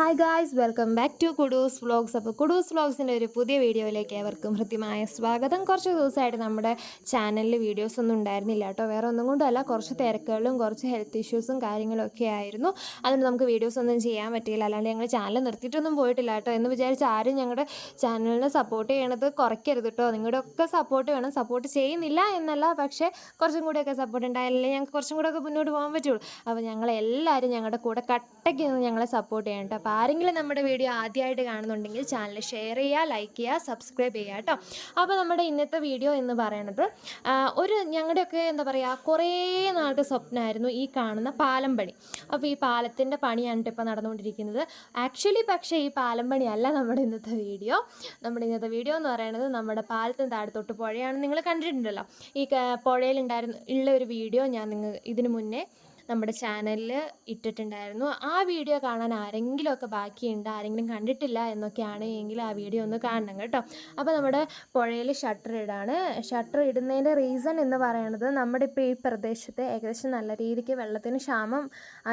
Hi guys welcome back to Kudus vlogs അപ്പോൾ കുഡൂസ് വ്ളോഗ്സിന്റെ ഒരു പുതിയ വീഡിയോയിലേക്ക് ഏവർക്കും ഹൃദ്യമായ സ്വാഗതം. കുറച്ച് ദിവസമായിട്ട് നമ്മുടെ ചാനലിൽ വീഡിയോസ് ഒന്നും ഉണ്ടായിരുന്നില്ല കേട്ടോ. വേറെ ഒന്നും കൊണ്ടല്ല കുറച്ച് തിരക്കുകളും കുറച്ച് ഹെൽത്ത് ഇഷ്യൂസും കാര്യങ്ങളും ഒക്കെ ആയിരുന്നു. അതുകൊണ്ട് നമുക്ക് വീഡിയോസ് ഒന്നും ചെയ്യാൻ പറ്റിയില്ല. അല്ലാണ്ട് ഞങ്ങൾ ചാനൽ നിർത്തിയിട്ടൊന്നും പോയിട്ടില്ല കേട്ടോ. എന്ന് വിചാരിച്ച് ആരും ഞങ്ങളുടെ ചാനലിനെ സപ്പോർട്ട് ചെയ്യണത് കുറയ്ക്കരുത് കേട്ടോ. നിങ്ങളുടെ ഒക്കെ സപ്പോർട്ട് വേണം. സപ്പോർട്ട് ചെയ്യുന്നില്ല എന്നല്ല പക്ഷേ കുറച്ചും കൂടെയൊക്കെ സപ്പോർട്ട് ഉണ്ടായാലേ ഞങ്ങൾക്ക് കുറച്ചും കൂടെയൊക്കെ മുന്നോട്ട് പോകാൻ പറ്റുള്ളൂ. അപ്പോൾ ഞങ്ങളെല്ലാവരും ഞങ്ങളുടെ കൂടെ കട്ടയ്ക്ക് നിന്ന് ഞങ്ങളെ സപ്പോർട്ട് ചെയ്യണം കേട്ടോ. അപ്പോൾ ആരെങ്കിലും നമ്മുടെ വീഡിയോ ആദ്യമായിട്ട് കാണുന്നുണ്ടെങ്കിൽ ചാനൽ ഷെയർ ചെയ്യുക ലൈക്ക് ചെയ്യുക സബ്സ്ക്രൈബ് ചെയ്യുക കേട്ടോ. അപ്പോൾ നമ്മുടെ ഇന്നത്തെ വീഡിയോ എന്ന് പറയുന്നത് ഒരു ഞങ്ങളുടെയൊക്കെ എന്താ പറയുക കുറേ നാളത്തെ സ്വപ്നമായിരുന്നു ഈ കാണുന്ന പാലം പണി അപ്പോൾ ഈ പാലത്തിന്റെ പണിയാണ് ഇപ്പോൾ നടന്നുകൊണ്ടിരിക്കുന്നത്. ആക്ച്വലി പക്ഷേ ഈ പാലം പണിയല്ല നമ്മുടെ ഇന്നത്തെ വീഡിയോ നമ്മുടെ ഇന്നത്തെ വീഡിയോ എന്ന് പറയുന്നത് നമ്മുടെ പാലത്തിന് താഴത്തോട്ട് പുഴയാണ്. നിങ്ങൾ കണ്ടിട്ടുണ്ടല്ലോ. ഈ പുഴയിലുണ്ടായിരുന്ന ഉള്ള ഒരു വീഡിയോ ഞാൻ നിങ്ങൾ ഇതിനു മുന്നേ നമ്മുടെ ചാനലിൽ ഇട്ടിട്ടുണ്ടായിരുന്നു. ആ വീഡിയോ കാണാൻ ആരെങ്കിലുമൊക്കെ ബാക്കിയുണ്ട്? ആരെങ്കിലും കണ്ടിട്ടില്ല എന്നൊക്കെയാണ് എങ്കിൽ ആ വീഡിയോ ഒന്ന് കാണണം കേട്ടോ. അപ്പോൾ നമ്മുടെ പുഴയിൽ ഷട്ടർ ഇടാണ്. ഷട്ടർ ഇടുന്നതിന്റെ റീസൺ എന്ന് പറയുന്നത് നമ്മുടെ ഇപ്പോൾ ഈ പ്രദേശത്ത് ഏകദേശം നല്ല രീതിക്ക് വെള്ളത്തിന് ക്ഷാമം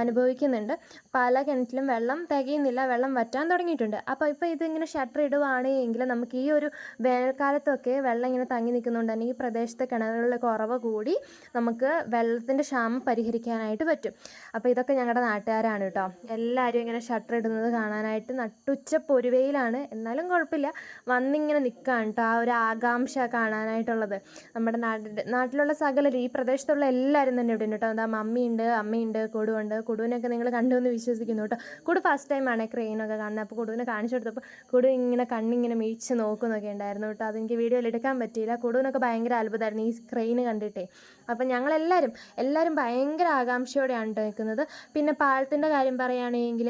അനുഭവിക്കുന്നുണ്ട്. പല കിണറ്റിലും വെള്ളം തികയുന്നില്ല. വെള്ളം വറ്റാൻ തുടങ്ങിയിട്ടുണ്ട്. അപ്പോൾ ഇപ്പോൾ ഇതിങ്ങനെ ഷട്ടർ ഇടുവാണെങ്കിൽ നമുക്ക് ഈ ഒരു വേനൽക്കാലത്തൊക്കെ വെള്ളം ഇങ്ങനെ തങ്ങി നിൽക്കുന്നുണ്ട് തന്നെ ഈ പ്രദേശത്തെ കിണറുകളിലെ കുറവ് കൂടി നമുക്ക് വെള്ളത്തിന്റെ ക്ഷാമം പരിഹരിക്കാനായിട്ട് പറ്റും. അപ്പോൾ ഇതൊക്കെ ഞങ്ങളുടെ നാട്ടുകാരാണ് കേട്ടോ എല്ലാവരും ഇങ്ങനെ ഷട്ടർ ഇടുന്നത് കാണാനായിട്ട് നട്ടുച്ച പൊരുവയിലാണ്. എന്നാലും കുഴപ്പമില്ല വന്നിങ്ങനെ നിൽക്കുകയാണ് കേട്ടോ ആ ഒരു ആകാംക്ഷ കാണാനായിട്ടുള്ളത്. നമ്മുടെ നാട്ടിൽ നാട്ടിലുള്ള സകലരും ഈ പ്രദേശത്തുള്ള എല്ലാവരും തന്നെ ഇവിടെ കേട്ടോ എന്താ മമ്മിയുണ്ട് അമ്മയുണ്ട് കുടുവുണ്ട്. കുടുവിനൊക്കെ നിങ്ങൾ കണ്ടു വിശ്വസിക്കുന്നു കേട്ടോ കുടു ഫസ്റ്റ് ടൈമാണ് ക്രെയിനൊക്കെ കാണുന്നത്. അപ്പോൾ കുടുവിനെ കാണിച്ചു കൊടുത്തപ്പോൾ കുടു ഇങ്ങനെ കണ്ണിങ്ങനെ മീച്ച് നോക്കുന്നൊക്കെ ഉണ്ടായിരുന്നു കേട്ടോ അതെനിക്ക് വീഡിയോയിൽ എടുക്കാൻ പറ്റിയില്ല. കുടുവിനൊക്കെ ഭയങ്കര അത്ഭുതമായിരുന്നു. ഈ ക്രെയിൻ കണ്ടിട്ടേ. അപ്പം ഞങ്ങളെല്ലാവരും എല്ലാവരും ഭയങ്കര ആകാംക്ഷയോടെയാണ് കേട്ടോ നിൽക്കുന്നത് പിന്നെ പാലത്തിന്റെ കാര്യം പറയുകയാണെങ്കിൽ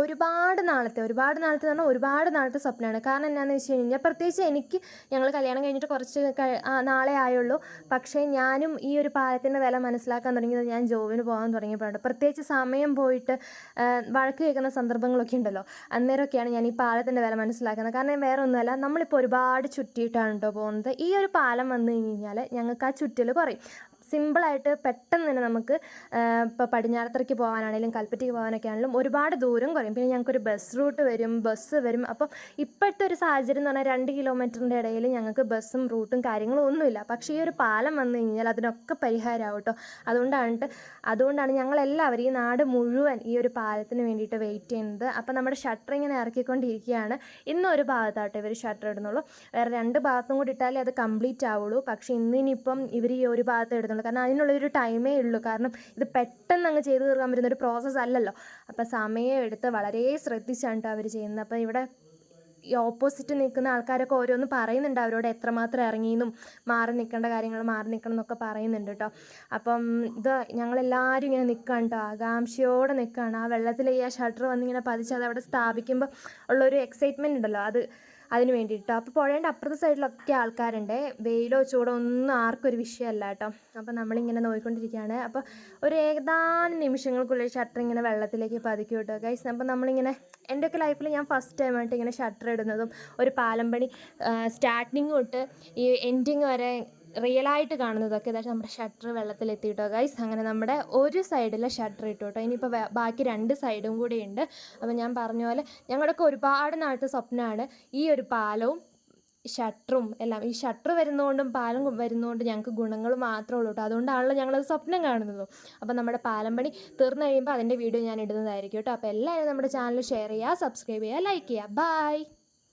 ഒരുപാട് നാളത്തെ ഒരുപാട് നാളത്തെ പറഞ്ഞാൽ ഒരുപാട് നാളത്തെ സ്വപ്നമാണ്. കാരണം എന്താണെന്ന് വെച്ച് കഴിഞ്ഞാൽ പ്രത്യേകിച്ച് എനിക്ക് ഞങ്ങൾ കല്യാണം കഴിഞ്ഞിട്ട് കുറച്ച് നാളെ ആയുള്ളൂ. പക്ഷേ ഞാനും ഈ ഒരു പാലത്തിന്റെ വില മനസ്സിലാക്കാൻ തുടങ്ങിയത് ഞാൻ ജോബിന് പോകാൻ തുടങ്ങിയപ്പോഴാണ്. പ്രത്യേകിച്ച് സമയം പോയിട്ട് വഴക്ക് കേൾക്കുന്ന സന്ദർഭങ്ങളൊക്കെ ഉണ്ടല്ലോ. അന്നേരമൊക്കെയാണ് ഞാൻ ഈ പാലത്തിന്റെ വില മനസ്സിലാക്കുന്നത്. കാരണം വേറെ ഒന്നുമല്ല നമ്മളിപ്പോൾ ഒരുപാട് ചുറ്റിയിട്ടാണ് കേട്ടോ പോകുന്നത്. ഈ ഒരു പാലം വന്നു കഴിഞ്ഞ് കഴിഞ്ഞാൽ ഞങ്ങൾക്ക് ആ ചുറ്റൽ കുറയും. സിമ്പിളായിട്ട് പെട്ടെന്ന് തന്നെ നമുക്ക് ഇപ്പോൾ പടിഞ്ഞാറത്തറയ്ക്ക് പോകാനാണെങ്കിലും കൽപ്പറ്റയ്ക്ക് പോകാനൊക്കെ ആണെങ്കിലും ഒരുപാട് ദൂരം കുറയും. പിന്നെ ഞങ്ങൾക്കൊരു ബസ് റൂട്ട് വരും ബസ് വരും. അപ്പം ഇപ്പോഴത്തെ ഒരു സാഹചര്യം എന്ന് പറഞ്ഞാൽ രണ്ട് കിലോമീറ്ററിന്റെ ഇടയിൽ ഞങ്ങൾക്ക് ബസ്സും റൂട്ടും കാര്യങ്ങളും ഒന്നുമില്ല. പക്ഷേ ഈ ഒരു പാലം വന്നു കഴിഞ്ഞാൽ അതിനൊക്കെ പരിഹാരമാവും കേട്ടോ. അതുകൊണ്ടാണ് അതുകൊണ്ടാണ് ഞങ്ങളെല്ലാവരും ഈ നാട് മുഴുവൻ ഈ ഒരു പാലത്തിന് വേണ്ടിയിട്ട് വെയിറ്റ് ചെയ്യുന്നത്. അപ്പം നമ്മുടെ ഷട്ടർ ഇങ്ങനെ ഇറക്കിക്കൊണ്ടിരിക്കുകയാണ്. ഇന്ന് ഒരു ഭാഗത്താട്ടോ ഇവർ ഷട്ടർ ഇടുന്നുള്ളൂ. വേറെ രണ്ട് ഭാഗത്തും കൂടി ഇട്ടാലേ അത് കംപ്ലീറ്റ് ആവുള്ളൂ. പക്ഷേ ഇന്നിനിപ്പം ഇവർ ഈ ഒരു ഭാഗത്ത് ഇടുന്നുള്ളൂ കാരണം അതിനുള്ളൊരു ടൈമേ ഉള്ളൂ. കാരണം ഇത് പെട്ടെന്ന് അങ്ങ് ചെയ്ത് തീർക്കാൻ പറ്റുന്ന ഒരു പ്രോസസ്സ് അല്ലല്ലോ. അപ്പോൾ സമയം എടുത്ത് വളരെ ശ്രദ്ധിച്ചാണ് അവർ ചെയ്യുന്നത്. അപ്പോൾ ഇവിടെ ഈ ഓപ്പോസിറ്റ് നിൽക്കുന്ന ആൾക്കാരൊക്കെ ഓരോന്ന് പറയുന്നുണ്ട്. അവരോട് എത്രമാത്രം ഇറങ്ങിയെന്നും മാറി നിൽക്കേണ്ട കാര്യങ്ങൾ മാറി നിൽക്കണം എന്നൊക്കെ പറയുന്നുണ്ട് കേട്ടോ. അപ്പം ഇത് ഞങ്ങളെല്ലാവരും ഇങ്ങനെ നിൽക്കുകയാണ് കേട്ടോ. ആകാംക്ഷയോടെ നിൽക്കുകയാണ് ആ വെള്ളത്തിൽ ഈ ആ ഷട്ടർ വന്നിങ്ങനെ പതിച്ച് അത് അവിടെ സ്ഥാപിക്കുമ്പോൾ ഉള്ളൊരു എക്സൈറ്റ്മെന്റ് ഉണ്ടല്ലോ. അത് അതിന് വേണ്ടിയിട്ട്. അപ്പോൾ പുഴേന്റെ അപ്പുറത്തെ സൈഡിലൊക്കെ ആൾക്കാരുണ്ട്. വെയിലോ ചൂടോ ഒന്നും ആർക്കും ഒരു വിഷയമല്ല കേട്ടോ. അപ്പോൾ നമ്മളിങ്ങനെ നോക്കിക്കൊണ്ടിരിക്കുകയാണ് അപ്പോൾ ഒരു ഏതാനും നിമിഷങ്ങൾക്കുള്ളിൽ ഷട്ടർ ഇങ്ങനെ വെള്ളത്തിലേക്ക് പതുക്കി വിട്ടോ ഗൈസ് അപ്പോൾ നമ്മളിങ്ങനെ എന്റെയൊക്കെ ലൈഫിൽ ഞാൻ ഫസ്റ്റ് ടൈമായിട്ട് ഇങ്ങനെ ഷട്ടർ ഇടുന്നതും ഒരു പാലം പണി സ്റ്റാർട്ടിങ് തൊട്ട് ഈ എൻഡിങ് വരെ റിയലായിട്ട് കാണുന്നതൊക്കെ ഇതായിട്ട് നമ്മുടെ ഷട്ടർ വെള്ളത്തിലെത്തിയിട്ടോ. ഗൈസ് അങ്ങനെ നമ്മുടെ ഒരു സൈഡിലെ ഷട്ടർ ഇട്ടു കേട്ടോ ഇനിയിപ്പോൾ ബാക്കി രണ്ട് സൈഡും കൂടി ഉണ്ട്. അപ്പോൾ ഞാൻ പറഞ്ഞ പോലെ ഞങ്ങളുടെയൊക്കെ ഒരുപാട് നാളത്തെ സ്വപ്നമാണ് ഈ ഒരു പാലവും ഷട്ടറും എല്ലാം ഈ ഷട്ടർ വരുന്നതുകൊണ്ടും പാലം വരുന്നതുകൊണ്ടും ഞങ്ങൾക്ക് ഗുണങ്ങൾ മാത്രമേ ഉള്ളൂ കേട്ടോ അതുകൊണ്ടാണല്ലോ ഞങ്ങളത് സ്വപ്നം കാണുന്നത്. അപ്പോൾ നമ്മുടെ പാലം പണി തീർന്നു കഴിയുമ്പോൾ അതിന്റെ വീഡിയോ ഞാൻ ഇടുന്നതായിരിക്കും കേട്ടോ. അപ്പോൾ എല്ലാവരും നമ്മുടെ ചാനൽ ഷെയർ ചെയ്യുക സബ്സ്ക്രൈബ് ചെയ്യുക ലൈക്ക് ചെയ്യുക. ബൈ